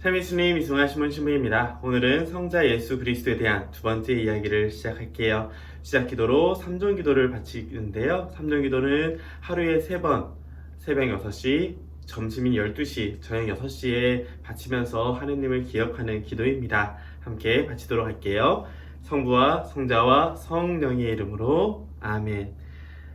참이수님 이승환 신부입니다. 오늘은 성자 예수 그리스도에 대한 두 번째 이야기를 시작할게요. 시작 기도로 3종 기도를 바치는데요. 3종 기도는 하루에 3번, 새벽 6시, 점심인 12시, 저녁 6시에 바치면서 하느님을 기억하는 기도입니다. 함께 바치도록 할게요. 성부와 성자와 성령의 이름으로 아멘.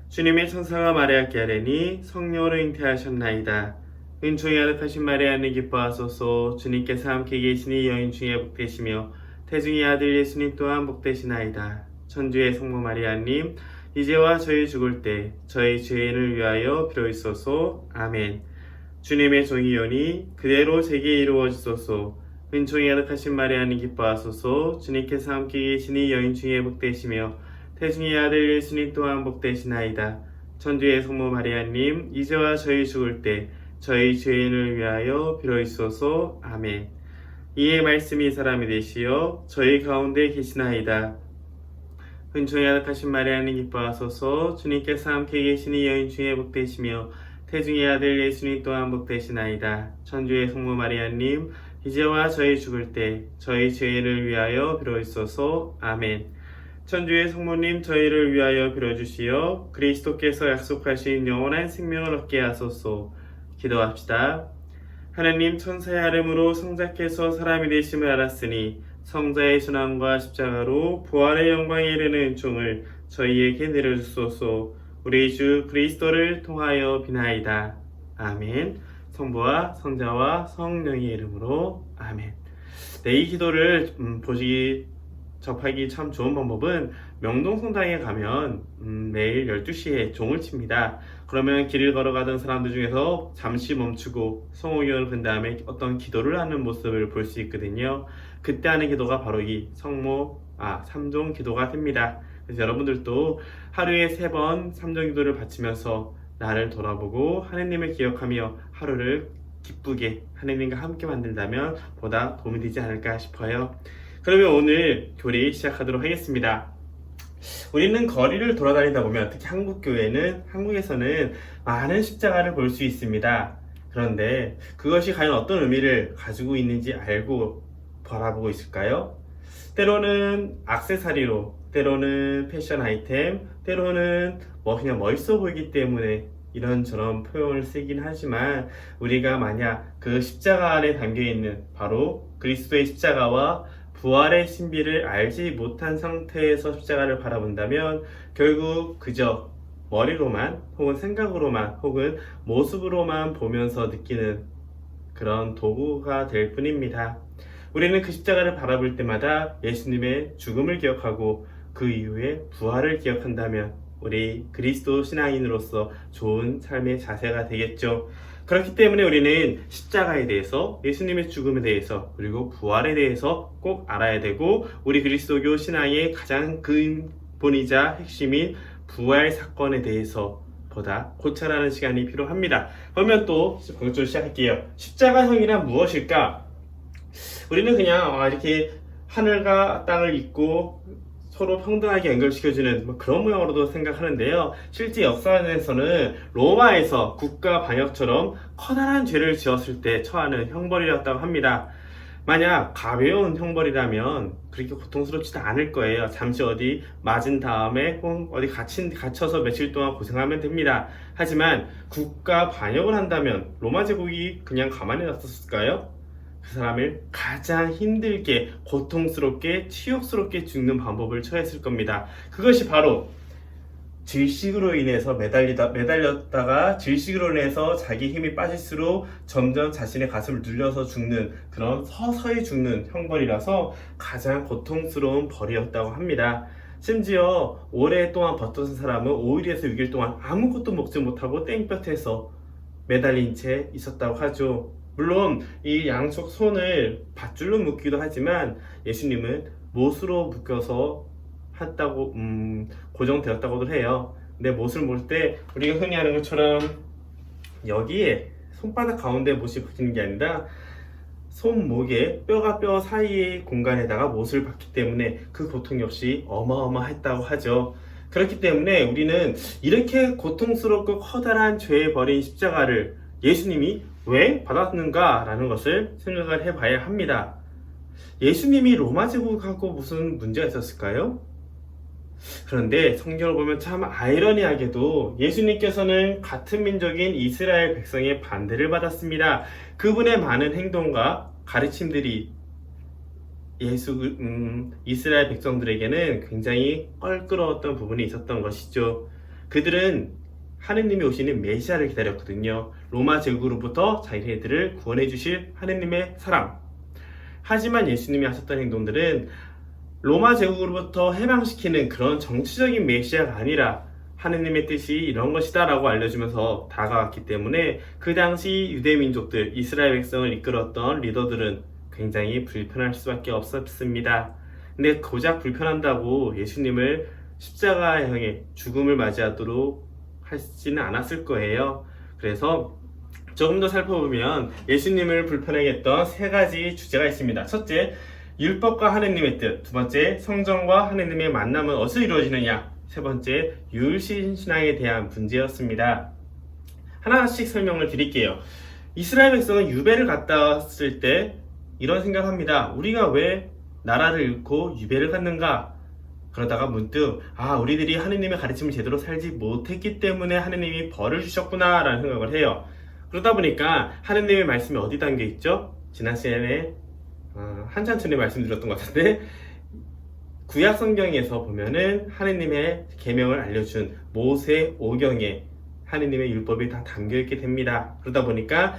주님의 천사가 마리아께 아뢰니 성령으로 잉태하셨나이다. 은총이 아득하신 마리아는 기뻐하소서 주님께서 함께 계시니 여인 중에 복되시며 태중의 아들 예수님 또한 복되시나이다. 천주의 성모 마리아님 이제와 저희 죽을 때 저희 죄인을 위하여 빌어주소서 아멘. 주님의 종이오니 그대로 제게 이루어지소서 은총이 아득하신 마리아는 기뻐하소서 주님께서 함께 계시니 여인 중에 복되시며 태중의 아들 예수님 또한 복되시나이다. 천주의 성모 마리아님 이제와 저희 죽을 때 저희 죄인을 위하여 빌어주소서 아멘. 이에 말씀이 사람이 되시어 저희 가운데 계시나이다. 은총이 아득하신 마리아는 기뻐하소서 주님께서 함께 계시니 여인 중에 복되시며 태중의 아들 예수님 또한 복되시나이다. 천주의 성모 마리아님 이제와 저희 죽을 때 저희 죄인을 위하여 빌어주소서 아멘. 천주의 성모님 저희를 위하여 빌어주시어 그리스도께서 약속하신 영원한 생명을 얻게 하소서 기도합시다. 하나님 천사의 아름으로 성자께서 사람이 되심을 알았으니 성자의 순환과 십자가로 부활의 영광에 이르는 은총을 저희에게 내려주소서 우리 주 그리스도를 통하여 비나이다. 아멘. 성부와 성자와 성령의 이름으로 아멘. 네, 이 기도를 음, 보시기 접하기 참 좋은 방법은 명동성당에 가면 음, 매일 12시에 종을 칩니다. 그러면 길을 걸어가던 사람들 중에서 잠시 멈추고 성호경을 근 다음에 어떤 기도를 하는 모습을 볼 수 있거든요. 그때 하는 기도가 바로 이 성모, 아, 삼종 기도가 됩니다. 그래서 여러분들도 하루에 세번 삼종 기도를 바치면서 나를 돌아보고 하느님을 기억하며 하루를 기쁘게 하느님과 함께 만들다면 보다 도움이 되지 않을까 싶어요. 그러면 오늘 교리 시작하도록 하겠습니다. 우리는 거리를 돌아다니다 보면 특히 한국 교회는 한국에서는 많은 십자가를 볼 수 있습니다. 그런데 그것이 과연 어떤 의미를 가지고 있는지 알고 바라보고 있을까요? 때로는 악세사리로, 때로는 패션 아이템, 때로는 뭐 그냥 멋있어 보이기 때문에 이런저런 표현을 쓰긴 하지만 우리가 만약 그 십자가 안에 담겨 있는 바로 그리스도의 십자가와 부활의 신비를 알지 못한 상태에서 십자가를 바라본다면 결국 그저 머리로만 혹은 생각으로만 혹은 모습으로만 보면서 느끼는 그런 도구가 될 뿐입니다. 우리는 그 십자가를 바라볼 때마다 예수님의 죽음을 기억하고 그 이후에 부활을 기억한다면 우리 그리스도 신앙인으로서 좋은 삶의 자세가 되겠죠. 그렇기 때문에 우리는 십자가에 대해서 예수님의 죽음에 대해서 그리고 부활에 대해서 꼭 알아야 되고 우리 그리스도교 신앙의 가장 근본이자 핵심인 부활 사건에 대해서 보다 고찰하는 시간이 필요합니다. 그러면 또 본격적으로 시작할게요. 십자가형이란 무엇일까? 우리는 그냥 아, 이렇게 하늘과 땅을 잇고 서로 평등하게 연결시켜주는 뭐 그런 모양으로도 생각하는데요. 실제 역사에서는 로마에서 국가 반역처럼 커다란 죄를 지었을 때 처하는 형벌이었다고 합니다. 만약 가벼운 형벌이라면 그렇게 고통스럽지도 않을 거예요. 잠시 어디 맞은 다음에 혹은 어디 갇힌, 갇혀서 며칠 동안 고생하면 됩니다. 하지만 국가 반역을 한다면 로마 제국이 그냥 가만히 놨었을까요? 그 사람을 가장 힘들게 고통스럽게 치욕스럽게 죽는 방법을 처했을 겁니다. 그것이 바로 질식으로 인해서 매달리다 매달렸다가 질식으로 인해서 자기 힘이 빠질수록 점점 자신의 가슴을 눌려서 죽는 그런 서서히 죽는 형벌이라서 가장 고통스러운 벌이었다고 합니다. 심지어 오랫동안 버텼던 사람은 5일에서 6일 동안 아무것도 먹지 못하고 땡볕에서 매달린 채 있었다고 하죠. 물론 이 양쪽 손을 밧줄로 묶기도 하지만 예수님은 못으로 묶여서 했다고 음, 고정되었다고도 해요. 근데 못을 물때 우리가 흔히 하는 것처럼 여기에 손바닥 가운데 못이 박히는 게 아니라 손목에 뼈가 뼈 사이의 공간에다가 못을 박기 때문에 그 고통 역시 어마어마했다고 하죠. 그렇기 때문에 우리는 이렇게 고통스럽고 커다란 죄에 버린 십자가를 예수님이 왜 받았는가라는 것을 생각을 해봐야 합니다. 예수님이 로마 제국하고 무슨 문제가 있었을까요? 그런데 성경을 보면 참 아이러니하게도 예수님께서는 같은 민족인 이스라엘 백성의 반대를 받았습니다. 그분의 많은 행동과 가르침들이 예수 음, 이스라엘 백성들에게는 굉장히 껄끄러웠던 부분이 있었던 것이죠. 그들은 하느님이 오시는 메시아를 기다렸거든요. 로마 제국으로부터 자기네들을 구원해 주실 하느님의 사랑. 하지만 예수님이 하셨던 행동들은 로마 제국으로부터 해방시키는 그런 정치적인 메시아가 아니라 하느님의 뜻이 이런 것이다 라고 알려주면서 다가왔기 때문에 그 당시 유대 민족들, 이스라엘 백성을 이끌었던 리더들은 굉장히 불편할 수밖에 없었습니다. 근데 고작 불편한다고 예수님을 십자가형의 죽음을 맞이하도록 하지는 않았을 거예요. 그래서 조금 더 살펴보면 예수님을 불편하게 했던 세 가지 주제가 있습니다. 첫째, 율법과 하느님의 뜻. 두 번째, 성전과 하느님의 만남은 어디서 이루어지느냐. 세 번째, 유일신신앙에 대한 문제였습니다. 하나씩 설명을 드릴게요. 이스라엘 백성은 유배를 갔다 왔을 때 이런 생각합니다. 우리가 왜 나라를 잃고 유배를 갔는가? 그러다가 문득 아 우리들이 하느님의 가르침을 제대로 살지 못했기 때문에 하느님이 벌을 주셨구나 라는 생각을 해요. 그러다 보니까 하느님의 말씀이 어디 담겨 있죠? 지난 시간에 어, 한참 전에 말씀드렸던 것 같은데 구약 성경에서 보면은 하느님의 계명을 알려준 모세 오경에 하느님의 율법이 다 담겨 있게 됩니다. 그러다 보니까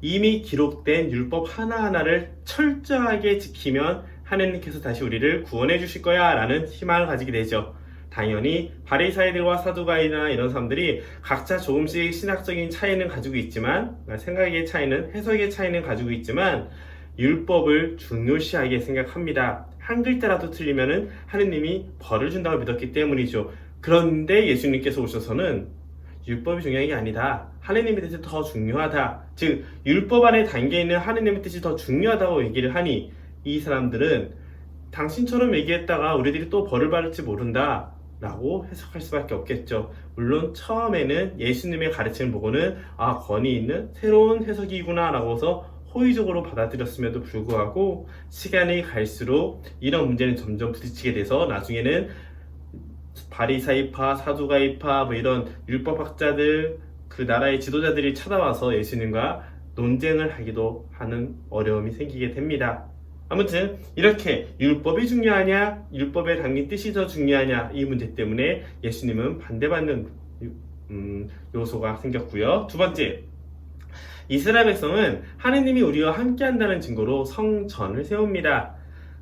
이미 기록된 율법 하나하나를 철저하게 지키면 하느님께서 다시 우리를 구원해 주실 거야 라는 희망을 가지게 되죠. 당연히 바리사이들과 사두가이나 이런 사람들이 각자 조금씩 신학적인 차이는 가지고 있지만 그러니까 생각의 차이는 해석의 차이는 가지고 있지만 율법을 중요시하게 생각합니다. 한 글자라도 틀리면은 하느님이 벌을 준다고 믿었기 때문이죠. 그런데 예수님께서 오셔서는 율법이 중요한 게 아니다. 하느님의 뜻이 더 중요하다. 즉 율법 안에 담겨 있는 하느님의 뜻이 더 중요하다고 얘기를 하니 이 사람들은 당신처럼 얘기했다가 우리들이 또 벌을 받을지 모른다. 라고 해석할 수밖에 없겠죠. 물론 처음에는 예수님의 가르침을 보고는 아 권위 있는 새로운 해석이구나 라고서 호의적으로 받아들였음에도 불구하고 시간이 갈수록 이런 문제는 점점 부딪히게 돼서 나중에는 바리사이파, 사두가이파 뭐 이런 율법학자들 그 나라의 지도자들이 찾아와서 예수님과 논쟁을 하기도 하는 어려움이 생기게 됩니다. 아무튼 이렇게 율법이 중요하냐, 율법에 담긴 뜻이 더 중요하냐 이 문제 때문에 예수님은 반대받는 음, 요소가 생겼고요. 두 번째, 이스라엘 백성은 하느님이 우리와 함께한다는 증거로 성전을 세웁니다.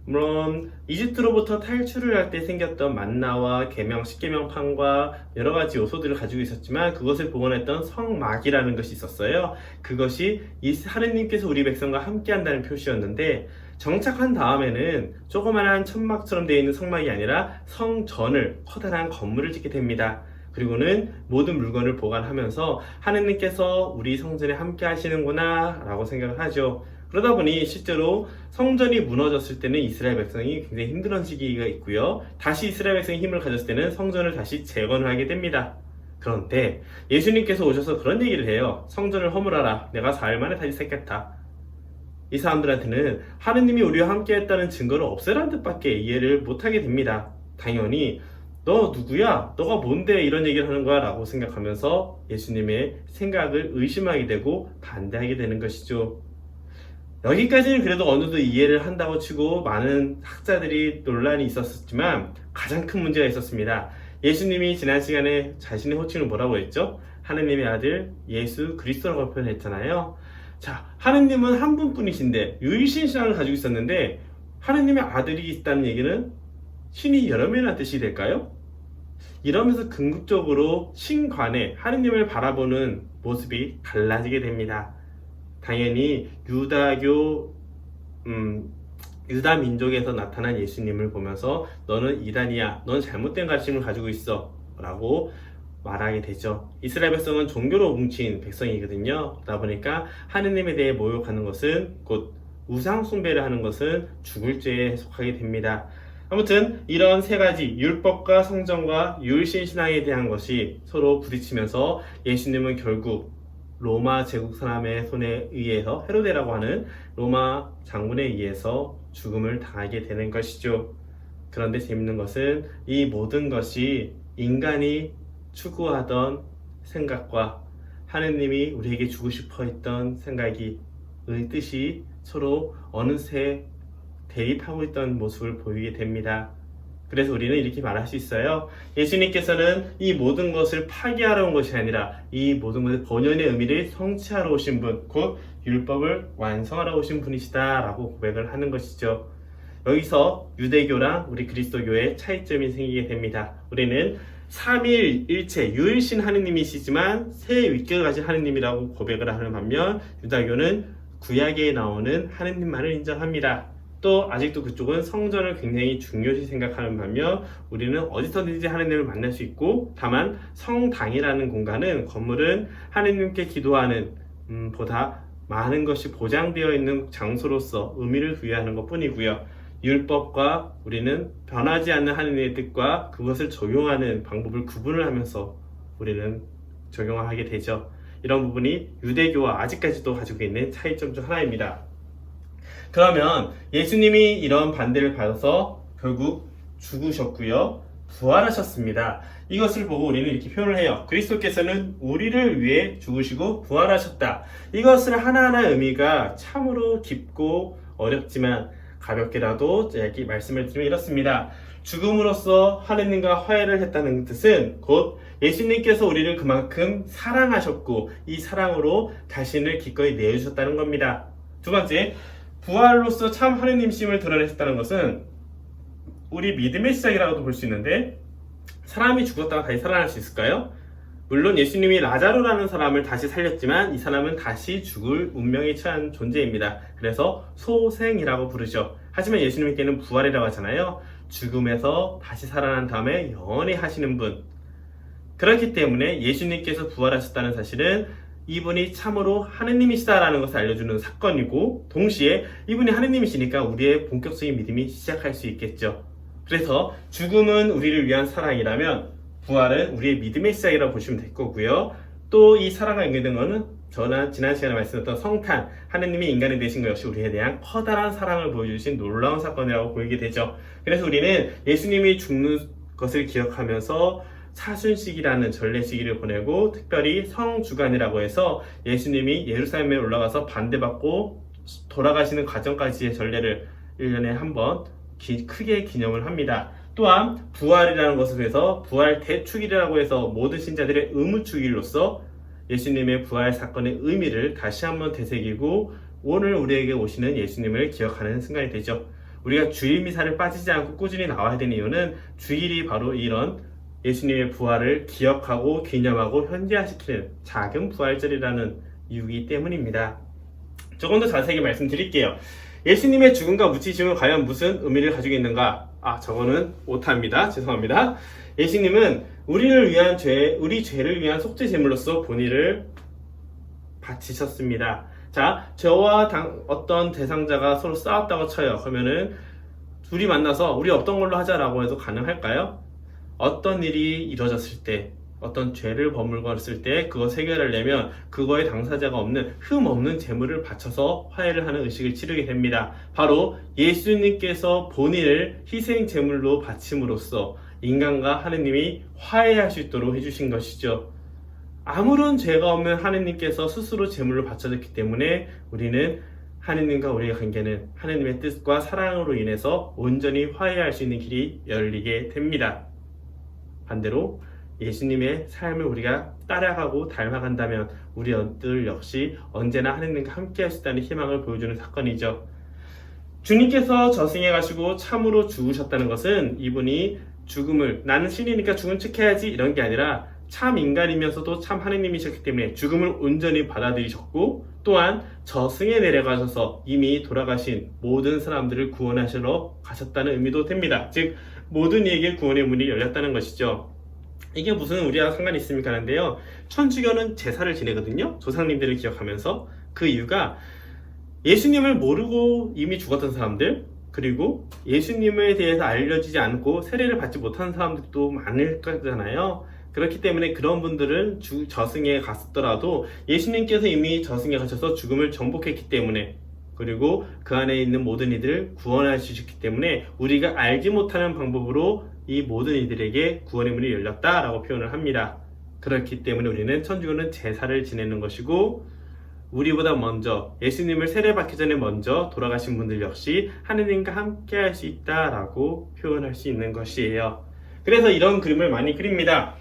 물론 이집트로부터 탈출을 할 때 생겼던 만나와 계명, 십계명판과 여러 가지 요소들을 가지고 있었지만 그것을 복원했던 성막이라는 것이 있었어요. 그것이 이 하느님께서 우리 백성과 함께한다는 표시였는데 정착한 다음에는 조그만한 천막처럼 되어 있는 성막이 아니라 성전을 커다란 건물을 짓게 됩니다. 그리고는 모든 물건을 보관하면서 하느님께서 우리 성전에 함께 하시는구나 라고 생각을 하죠. 그러다 보니 실제로 성전이 무너졌을 때는 이스라엘 백성이 굉장히 힘들었던 시기가 있고요. 다시 이스라엘 백성이 힘을 가졌을 때는 성전을 다시 재건을 하게 됩니다. 그런데 예수님께서 오셔서 그런 얘기를 해요. 성전을 허물어라. 내가 사흘 만에 다시 쌓겠다. 이 사람들한테는 하느님이 우리와 함께 했다는 증거를 없애라는 뜻밖에 이해를 못하게 됩니다. 당연히 너 누구야? 너가 뭔데 이런 얘기를 하는 거야? 라고 생각하면서 예수님의 생각을 의심하게 되고 반대하게 되는 것이죠. 여기까지는 그래도 어느 정도 이해를 한다고 치고 많은 학자들이 논란이 있었지만 가장 큰 문제가 있었습니다. 예수님이 지난 시간에 자신의 호칭을 뭐라고 했죠? 하느님의 아들 예수 그리스도라고 표현했잖아요. 자, 하느님은 한 분뿐이신데 유일신 신앙을 가지고 있었는데 하느님의 아들이 있다는 얘기는 신이 여러 명이나 뜻이 될까요? 이러면서 궁극적으로 신관에 하느님을 바라보는 모습이 달라지게 됩니다. 당연히 유다교 음, 유다 민족에서 나타난 예수님을 보면서 너는 이단이야, 넌 잘못된 가르침을 가지고 있어라고 말하게 되죠. 이스라엘 백성은 종교로 뭉친 백성이거든요. 그러다 보니까 하느님에 대해 모욕하는 것은 곧 우상 숭배를 하는 것은 죽을 죄에 속하게 됩니다. 아무튼 이런 세 가지 율법과 성전과 유일신 신앙에 대한 것이 서로 부딪히면서 예수님은 결국 로마 제국 사람의 손에 의해서 헤로데라고 하는 로마 장군에 의해서 죽음을 당하게 되는 것이죠. 그런데 재밌는 것은 이 모든 것이 인간이 추구하던 생각과 하느님이 우리에게 주고 싶어 했던 생각이 의 뜻이 서로 어느새 대립하고 있던 모습을 보이게 됩니다. 그래서 우리는 이렇게 말할 수 있어요. 예수님께서는 이 모든 것을 파괴하러 온 것이 아니라 이 모든 것의 본연의 의미를 성취하러 오신 분, 곧 율법을 완성하러 오신 분이시다라고 고백을 하는 것이죠. 여기서 유대교랑 우리 그리스도교의 차이점이 생기게 됩니다. 우리는 삼일 일체 유일신 하느님이시지만 세 위격을 가진 하느님이라고 고백을 하는 반면 유다교는 구약에 나오는 하느님만을 인정합니다. 또 아직도 그쪽은 성전을 굉장히 중요시 생각하는 반면 우리는 어디서든지 하느님을 만날 수 있고 다만 성당이라는 공간은 건물은 하느님께 기도하는 음, 보다 많은 것이 보장되어 있는 장소로서 의미를 부여하는 것 뿐이고요. 율법과 우리는 변하지 않는 하느님의 뜻과 그것을 적용하는 방법을 구분을 하면서 우리는 적용하게 되죠. 이런 부분이 유대교와 아직까지도 가지고 있는 차이점 중 하나입니다. 그러면 예수님이 이런 반대를 받아서 결국 죽으셨고요. 부활하셨습니다. 이것을 보고 우리는 이렇게 표현을 해요. 그리스도께서는 우리를 위해 죽으시고 부활하셨다. 이것을 하나하나 의미가 참으로 깊고 어렵지만 가볍게라도 이야기 말씀을 드리면 이렇습니다. 죽음으로써 하느님과 화해를 했다는 뜻은 곧 예수님께서 우리를 그만큼 사랑하셨고 이 사랑으로 자신을 기꺼이 내주셨다는 겁니다. 두 번째, 부활로서 참 하느님심을 드러냈다는 것은 우리 믿음의 시작이라고도 볼 수 있는데 사람이 죽었다가 다시 살아날 수 있을까요? 물론 예수님이 라자로라는 사람을 다시 살렸지만 이 사람은 다시 죽을 운명에 처한 존재입니다. 그래서 소생이라고 부르죠. 하지만 예수님께는 부활이라고 하잖아요. 죽음에서 다시 살아난 다음에 영원히 하시는 분. 그렇기 때문에 예수님께서 부활하셨다는 사실은 이분이 참으로 하느님이시다라는 것을 알려주는 사건이고 동시에 이분이 하느님이시니까 우리의 본격적인 믿음이 시작할 수 있겠죠. 그래서 죽음은 우리를 위한 사랑이라면 부활은 우리의 믿음의 시작이라고 보시면 될 거고요. 또 이 사랑과 연결된 것은 저는 지난 시간에 말씀드렸던 성탄, 하느님이 인간이 되신 것 역시 우리에 대한 커다란 사랑을 보여주신 놀라운 사건이라고 보이게 되죠. 그래서 우리는 예수님이 죽는 것을 기억하면서 사순식이라는 전례 시기를 보내고 특별히 성주간이라고 해서 예수님이 예루살렘에 올라가서 반대받고 돌아가시는 과정까지의 전례를 1년에 한 번 크게 기념을 합니다. 또한 부활이라는 것을 해서 부활 대축일이라고 해서 모든 신자들의 의무축일로서 예수님의 부활 사건의 의미를 다시 한번 되새기고 오늘 우리에게 오시는 예수님을 기억하는 순간이 되죠. 우리가 주일 미사를 빠지지 않고 꾸준히 나와야 되는 이유는 주일이 바로 이런 예수님의 부활을 기억하고 기념하고 현지화시키는 작은 부활절이라는 이유이기 때문입니다. 조금 더 자세히 말씀드릴게요. 예수님의 죽음과 묻히심은 과연 무슨 의미를 가지고 있는가? 아, 저거는 오타입니다. 죄송합니다. 예수님은 우리를 위한 죄, 우리 죄를 위한 속죄 제물로서 본의를 바치셨습니다. 자, 저와 당, 어떤 대상자가 서로 싸웠다고 쳐요. 그러면은 둘이 만나서 우리 없던 걸로 하자라고 해도 가능할까요? 어떤 일이 이루어졌을 때, 어떤 죄를 버물었을 때 그것 해결을 내면 그거에 당사자가 없는 흠 없는 재물을 바쳐서 화해를 하는 의식을 치르게 됩니다. 바로 예수님께서 본인을 희생 제물로 바침으로써 인간과 하느님이 화해할 수 있도록 해주신 것이죠. 아무런 죄가 없는 하느님께서 스스로 제물로 바쳐졌기 때문에 우리는 하느님과 우리의 관계는 하느님의 뜻과 사랑으로 인해서 온전히 화해할 수 있는 길이 열리게 됩니다. 반대로 예수님의 삶을 우리가 따라가고 닮아간다면 우리들 역시 언제나 하느님과 함께 있다는 희망을 보여주는 사건이죠. 주님께서 저승에 가시고 참으로 죽으셨다는 것은 이분이 죽음을 나는 신이니까 죽은 척 해야지 이런 게 아니라 참 인간이면서도 참 하느님이셨기 때문에 죽음을 온전히 받아들이셨고 또한 저승에 내려가셔서 이미 돌아가신 모든 사람들을 구원하시러 가셨다는 의미도 됩니다. 즉 모든 이에게 구원의 문이 열렸다는 것이죠. 이게 무슨 우리와 상관이 있습니까 하는데요. 천주교는 제사를 지내거든요. 조상님들을 기억하면서 그 이유가 예수님을 모르고 이미 죽었던 사람들 그리고 예수님에 대해서 알려지지 않고 세례를 받지 못한 사람들도 많을 거잖아요. 그렇기 때문에 그런 분들은 주- 저승에 갔더라도 예수님께서 이미 저승에 가셔서 죽음을 정복했기 때문에 그리고 그 안에 있는 모든 이들을 구원해 주셨기 때문에 우리가 알지 못하는 방법으로 이 모든 이들에게 구원의 문이 열렸다라고 표현을 합니다. 그렇기 때문에 우리는 천주교는 제사를 지내는 것이고 우리보다 먼저 예수님을 세례받기 전에 먼저 돌아가신 분들 역시 하느님과 함께 할 수 있다라고 표현할 수 있는 것이에요. 그래서 이런 그림을 많이 그립니다.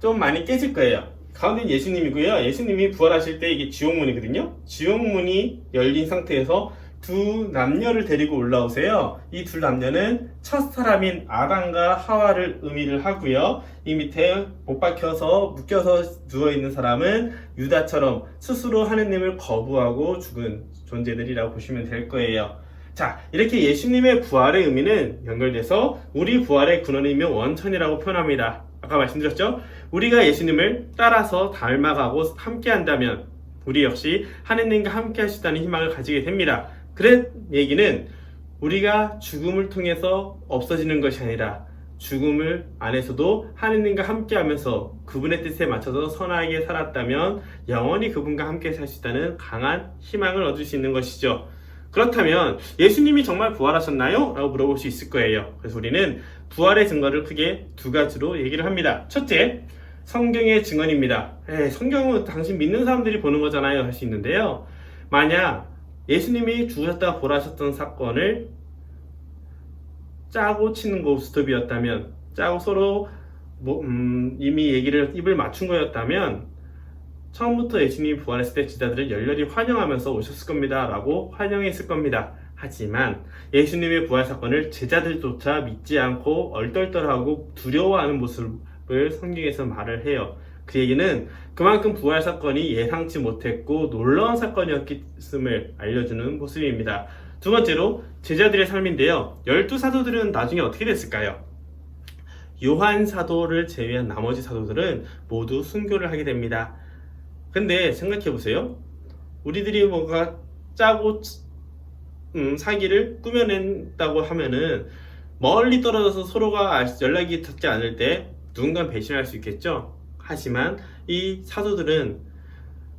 좀 많이 깨질 거예요. 가운데 예수님이고요. 예수님이 부활하실 때 이게 지옥문이거든요. 지옥문이 열린 상태에서 두 남녀를 데리고 올라오세요. 이두 남녀는 첫 사람인 아담과 하와를 의미를 하고요. 이 밑에 못 박혀서 묶여서 누워 있는 사람은 유다처럼 스스로 하느님을 거부하고 죽은 존재들이라고 보시면 될 거예요. 자, 이렇게 예수님의 부활의 의미는 연결돼서 우리 부활의 근원이며 원천이라고 표현합니다. 아까 말씀드렸죠? 우리가 예수님을 따라서 닮아가고 함께 한다면 우리 역시 하느님과 함께 하시다는 희망을 가지게 됩니다. 그런 얘기는 우리가 죽음을 통해서 없어지는 것이 아니라 죽음을 안에서도 하느님과 함께 하면서 그분의 뜻에 맞춰서 선하게 살았다면 영원히 그분과 함께 살 수 있다는 강한 희망을 얻을 수 있는 것이죠. 그렇다면 예수님이 정말 부활하셨나요? 라고 물어볼 수 있을 거예요. 그래서 우리는 부활의 증거를 크게 두 가지로 얘기를 합니다. 첫째, 성경의 증언입니다. 에이, 성경은 당신 믿는 사람들이 보는 거잖아요. 할 수 있는데요. 만약 예수님이 죽으셨다가 부활하셨던 사건을 짜고 치는 고스톱이었다면, 짜고 서로 뭐, 음, 이미 얘기를 입을 맞춘 거였다면, 처음부터 예수님이 부활했을 때 지자들을 열렬히 환영하면서 오셨을 겁니다. 라고 환영했을 겁니다. 하지만 예수님의 부활 사건을 제자들조차 믿지 않고 얼떨떨하고 두려워하는 모습을 성경에서 말을 해요. 그 얘기는 그만큼 부활 사건이 예상치 못했고 놀라운 사건이었음을 알려주는 모습입니다. 두 번째로 제자들의 삶인데요. 열두 사도들은 나중에 어떻게 됐을까요? 요한 사도를 제외한 나머지 사도들은 모두 순교를 하게 됩니다. 근데 생각해 보세요. 우리들이 뭔가 짜고 음, 사기를 꾸며낸다고 하면은 멀리 떨어져서 서로가 알- 연락이 닿지 않을 때 누군가 배신할 수 있겠죠. 하지만 이 사도들은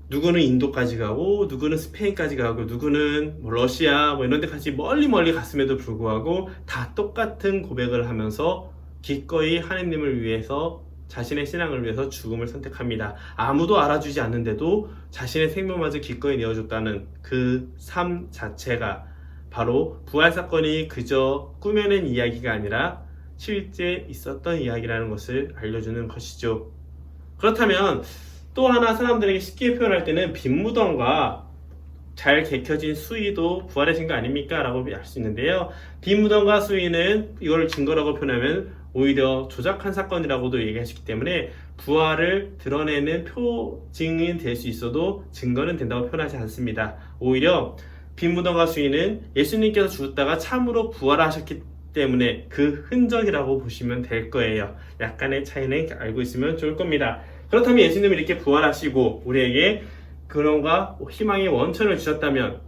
누구는 인도까지 가고 누구는 스페인까지 가고 누구는 뭐 러시아 뭐 이런 데까지 멀리 멀리 갔음에도 불구하고 다 똑같은 고백을 하면서 기꺼이 하느님을 위해서 자신의 신앙을 위해서 죽음을 선택합니다. 아무도 알아주지 않는데도 자신의 생명마저 기꺼이 내어줬다는 그 삶 자체가 바로 부활 사건이 그저 꾸며낸 이야기가 아니라 실제 있었던 이야기라는 것을 알려주는 것이죠. 그렇다면 또 하나 사람들에게 쉽게 표현할 때는 빈 무덤과 잘 개켜진 수위도 부활의 증거 아닙니까? 라고 할 수 있는데요. 빈 무덤과 수위는 이걸 증거라고 표현하면 오히려 조작한 사건이라고도 얘기하시기 때문에 부활을 드러내는 표징은 될 수 있어도 증거는 된다고 표현하지 않습니다. 오히려 빈 무덤과 수위는 예수님께서 죽었다가 참으로 부활하셨기 때문에 그 흔적이라고 보시면 될 거예요. 약간의 차이는 알고 있으면 좋을 겁니다. 그렇다면 예수님이 이렇게 부활하시고 우리에게 그런가 희망의 원천을 주셨다면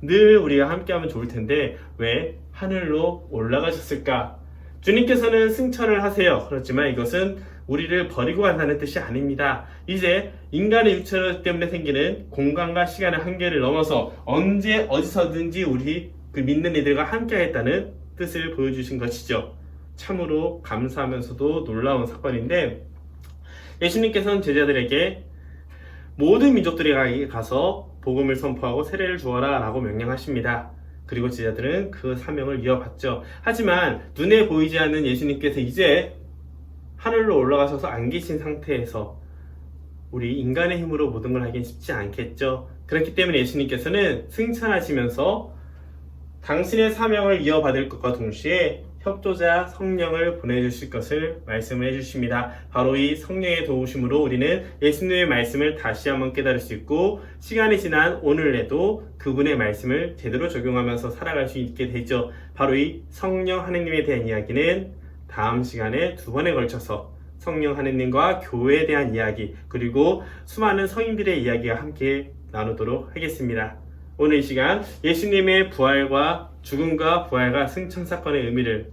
늘 우리가 함께하면 좋을 텐데 왜 하늘로 올라가셨을까? 주님께서는 승천을 하세요. 그렇지만 이것은 우리를 버리고 간다는 뜻이 아닙니다. 이제 인간의 육체 때문에 생기는 공간과 시간의 한계를 넘어서 언제 어디서든지 우리 그 믿는 이들과 함께하겠다는 뜻을 보여주신 것이죠. 참으로 감사하면서도 놀라운 사건인데 예수님께서는 제자들에게 모든 민족들에게 가서 복음을 선포하고 세례를 주어라 라고 명령하십니다. 그리고 제자들은 그 사명을 이어받죠. 하지만 눈에 보이지 않는 예수님께서 이제 하늘로 올라가셔서 안 계신 상태에서 우리 인간의 힘으로 모든 걸 하긴 쉽지 않겠죠. 그렇기 때문에 예수님께서는 승천하시면서 당신의 사명을 이어받을 것과 동시에 협조자 성령을 보내주실 것을 말씀을 해주십니다. 바로 이 성령의 도우심으로 우리는 예수님의 말씀을 다시 한번 깨달을 수 있고 시간이 지난 오늘에도 그분의 말씀을 제대로 적용하면서 살아갈 수 있게 되죠. 바로 이 성령 하느님에 대한 이야기는 다음 시간에 두 번에 걸쳐서 성령 하느님과 교회에 대한 이야기 그리고 수많은 성인들의 이야기와 함께 나누도록 하겠습니다. 오늘 이 시간 예수님의 부활과 죽음과 부활과 승천 사건의 의미를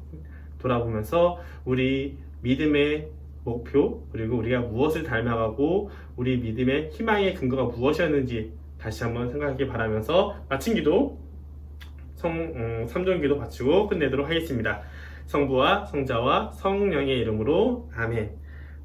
돌아보면서 우리 믿음의 목표 그리고 우리가 무엇을 닮아가고 우리 믿음의 희망의 근거가 무엇이었는지 다시 한번 생각하기 바라면서 마친 기도 성 음, 삼존기도 바치고 끝내도록 하겠습니다. 성부와 성자와 성령의 이름으로 아멘.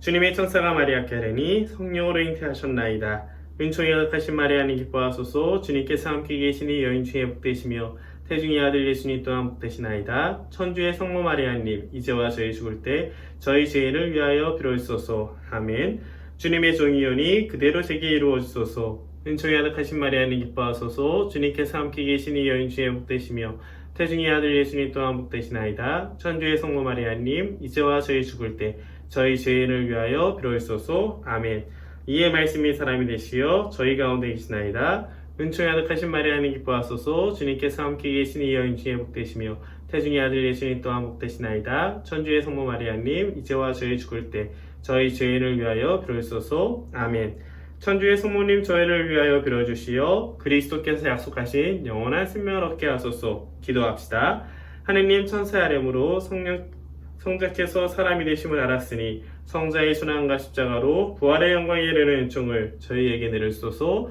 주님의 천사가 마리아께 하려니 성령으로 잉태하셨나이다. 은총이 가득하신 마리아님 기뻐하소서 주님께서 함께 계시니 여인 중에 복되시며 태중의 아들 예수님 또한 복되시나이다. 천주의 성모 마리아님 이제와 저희 죽을 때 저희 죄인을 위하여 빌어주소서. 아멘. 주님의 종이오니 그대로 제게 이루어 주소서. 은총이 가득하신 마리아님 기뻐하소서 주님께서 함께 계시니 여인 중에 복되시며 태중의 아들 예수님 또한 복되시나이다. 천주의 성모 마리아님 이제와 저희 죽을 때 저희 죄인을 위하여 빌어주소서. 아멘. 이의 말씀이 사람이 되시어 저희 가운데 계시나이다. 은총이 가득하신 마리아님 기뻐하소서 주님께서 함께 계시니 여인 중에 복되시며 태중의 아들 예수님 또한 복되시나이다. 천주의 성모 마리아님 이제와 저희 죽을 때 저희 죄인을 위하여 빌어주소서. 아멘. 천주의 성모님 저희를 위하여 빌어주시어 그리스도께서 약속하신 영원한 생명을 얻게 하소서. 기도합시다. 하느님 천사의 아뢰므로 성령 성자께서 사람이 되심을 알았으니 성자의 순환과 십자가로 부활의 영광에 이르는 은총을 저희에게 내려주소서